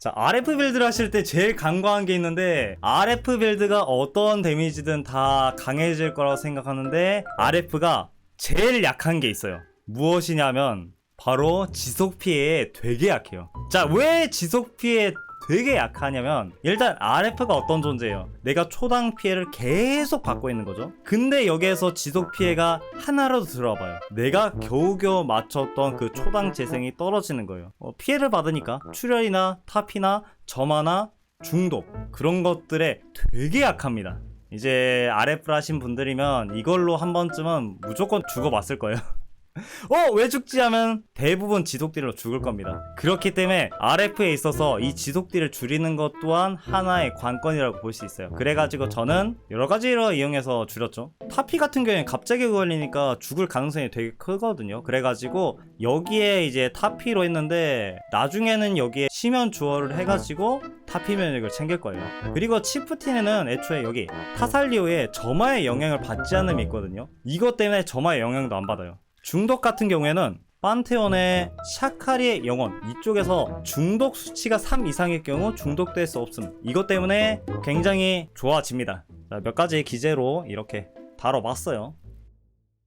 자, RF 빌드를 하실 때 제일 간과한 게 있는데, RF 빌드가 어떤 데미지든 다 강해질 거라고 생각하는데, RF가 제일 약한 게 있어요. 무엇이냐면, 바로 지속 피해에 되게 약해요. 자, 왜 지속 피해에 되게 약하냐면, 일단 RF가 어떤 존재예요? 내가 초당 피해를 계속 받고 있는 거죠. 근데 여기에서 지속 피해가 하나라도 들어와봐요. 내가 겨우겨우 맞췄던 그 초당 재생이 떨어지는 거예요. 어, 피해를 받으니까 출혈이나 타피나 점화나 중독 그런 것들에 되게 약합니다. 이제 RF를 하신 분들이면 이걸로 한 번쯤은 무조건 죽어봤을 거예요. 어, 왜 죽지 하면 대부분 지속딜로 죽을 겁니다. 그렇기 때문에 RF에 있어서 이 지속딜을 줄이는 것 또한 하나의 관건이라고 볼 수 있어요. 그래가지고 저는 여러 가지로 이용해서 줄였죠. 타피 같은 경우에 갑자기 걸리니까 죽을 가능성이 되게 크거든요. 그래가지고 여기에 이제 타피로 했는데 나중에는 여기에 심연 주어를 해가지고 타피 면역을 챙길 거예요. 그리고 치프틴에는 애초에 여기 타살리오의 점화의 영향을 받지 않음이 있거든요. 이것 때문에 점화의 영향도 안 받아요. 중독 같은 경우에는 판테온의 샤카리의 영혼 이쪽에서 중독 수치가 3 이상일 경우 중독될 수 없음. 이것 때문에 굉장히 좋아집니다. 자, 몇 가지 기재로 이렇게 다뤄봤어요